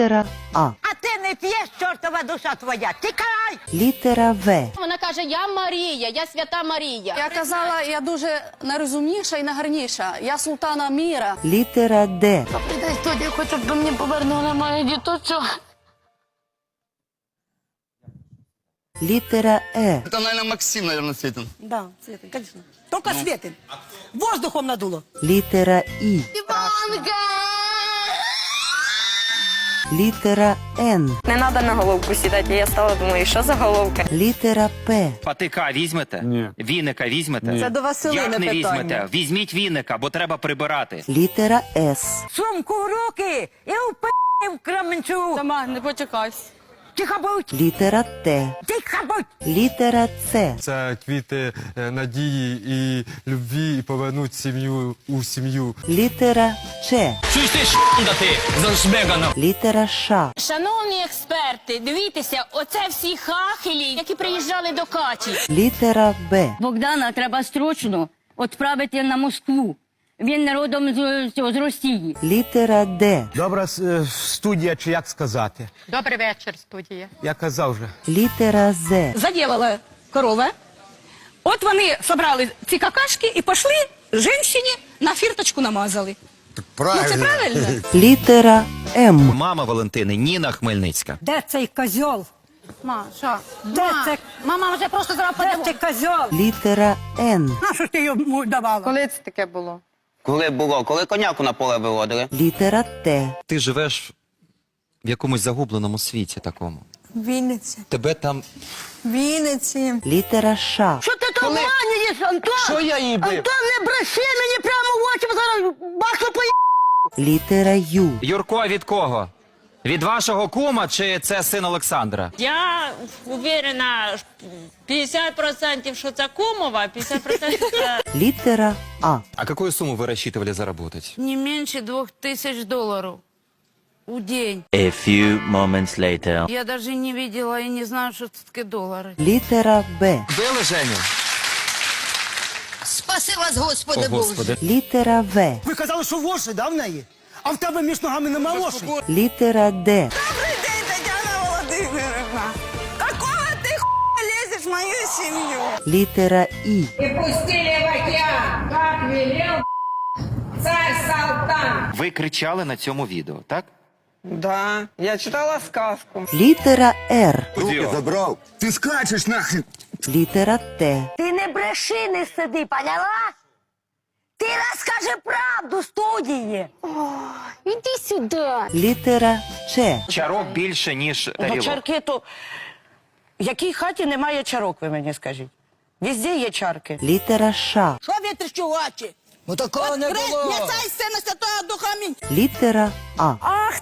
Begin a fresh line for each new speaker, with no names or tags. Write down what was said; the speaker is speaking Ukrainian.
Літера А.
А ти не п'єш, чортова душа твоя. Тікай!
Літера В.
Вона каже: Я Марія, я свята Марія.
Я казала, я дуже найрозумніша і найгарніша. Я султана міра.
Літера Д.
Дай студію, хочу, щоб мені повернула моє діточок.
Літера Е.
Это, наверное, Максим, наверное, Светин.
Да, Светин, конечно. Только Светин. Воздухом надуло.
Літера І.
Іванка!
Літера Н.
Не треба на головку сідати. Я стала думаю, що за головка?
Літера П.
Патика візьмете?
Ні.
Віника візьмете?
Ні.
Це до Василини
Як не
питання.
візьмете? Візьміть віника, бо треба прибирати.
Літера С.
Сумку в руки і впи в Кременчу.
Сама, не почекайся.
Тихо будь,
Літера Т. Літера С.
Це квіти е, надії і любві, і повернуть сім'ю у сім'ю.
Літера Ч. Літера Ш.
Шановні експерти, дивіться, оце всі хахелі, які приїжджали до Каті.
Літера Б.
Богдана треба строчно відправити на Москву. Він родом з, з, з Росії.
Літера Д.
Добра е, студія, чи як сказати?
Добрий вечір, студія.
Я казав вже.
Літера З.
заділила корова. От вони собрали ці какашки і пішли жінці на фірточку намазали. Ну це правильно?
Літера М.
Мама Валентини Ніна Хмельницька.
Де цей козьол?
Ма, що?
Де це?
Мама вже просто зараз
Де цей козьол?
Літера Н.
На що ти йому давала?
Коли це таке було?
Коли було? Коли коняку на поле виводили?
Літера Т.
Ти живеш в якомусь загубленому світі такому.
Вінниці.
Тебе там
Вінниці.
Літера Ш.
Що ти то обманюєш, Антон?
Що я їй бив?
Антон, не бреши мені прямо в очі, бо зараз бахну поїду.
Літера Ю.
Юрко від кого? Від вашого кума чи це син Олександра?
Я уверена 50% що це кумова, 50% це
Літера А.
А какую сумму вы рассчитывали заработать?
Не менше двох тисяч доларів у день.
A few moments later.
Я навіть не бачила і не знаю, що це таке долари.
Літера Б.
Били Женю?
Спаси вас, Господи
О, Господи.
Літера В.
Ви казали, що воші, да, в неї? А в тебе між ногами нема воші?
Літера Д.
Добрий день, Тетяна Володимирівна. Какого ти хуя лезеш в мою сім'ю?
Літера І.
Ви кричали на цьому відео, так?
Да, я читала сказку.
Літера Р.
забрав. Ти скачеш нахрен.
Літера Т.
Ти не бреши, не сиди, поняла? Ти розкажи правду студії.
Сюди.
Літера Ч.
Чарок більше, ніж тарілок.
Чарки то. В якій хаті немає чарок, ви мені скажіть? Везде є чарки.
Літера Ш.
Що вітриш у очі?
Ну такого не було.
Не цай сина Святого Духа Амінь.
Літера А.
Ах